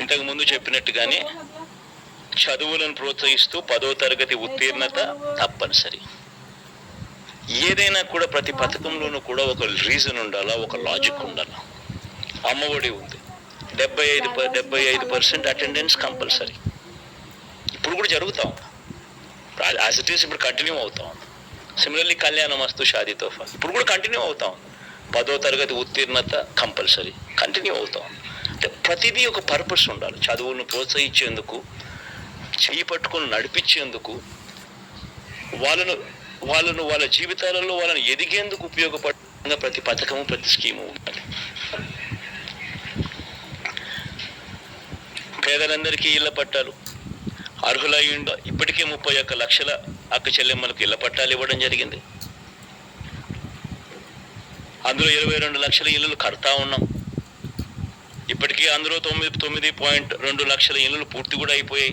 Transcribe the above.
ఇంతకు ముందు చెప్పినట్టుగానే చదువులను ప్రోత్సహిస్తూ పదో తరగతి ఉత్తీర్ణత తప్పనిసరి. ఏదైనా కూడా ప్రతి పథకంలోనూ కూడా ఒక రీజన్ ఉండాలా ఒక లాజిక్ ఉండాలా? అమ్మఒడి ఉంది. డెబ్బై ఐదు డెబ్బై ఐదు పర్సెంట్ అటెండెన్స్ కంపల్సరీ ఇప్పుడు కూడా జరుగుతూ ఉంది. యాజ్ ఇట్ ఈస్ ఇప్పుడు కంటిన్యూ అవుతా ఉంది. సిమిలర్లీ కళ్యాణ మస్తు షాదీ తోఫా ఇప్పుడు కూడా కంటిన్యూ అవుతా ఉంది. పదో తరగతి ఉత్తీర్ణత కంపల్సరీ కంటిన్యూ అవుతా ఉంది. ప్రతిదీ ఒక పర్పస్ ఉండాలి. చదువును ప్రోత్సహించేందుకు చేయి పట్టుకొని నడిపించేందుకు వాళ్ళను వాళ్ళను వాళ్ళ జీవితాలలో వాళ్ళని ఎదిగేందుకు ఉపయోగపడంగా ప్రతి పథకము ప్రతి స్కీము ఉండాలి. పేదలందరికీ ఇళ్ళ పట్టాలు. అర్హులయ్యుండ ఇప్పటికే ముప్పై ఒక్క లక్షల అక్క చెల్లెమ్మలకు ఇళ్ళ పట్టాలు ఇవ్వడం జరిగింది. అందులో ఇరవై రెండు లక్షల ఇళ్ళు కడతా ఉన్నాం. ఇప్పటికీ అందులో తొమ్మిది తొమ్మిది పాయింట్ రెండు లక్షల ఇళ్ళు పూర్తి కూడా అయిపోయాయి.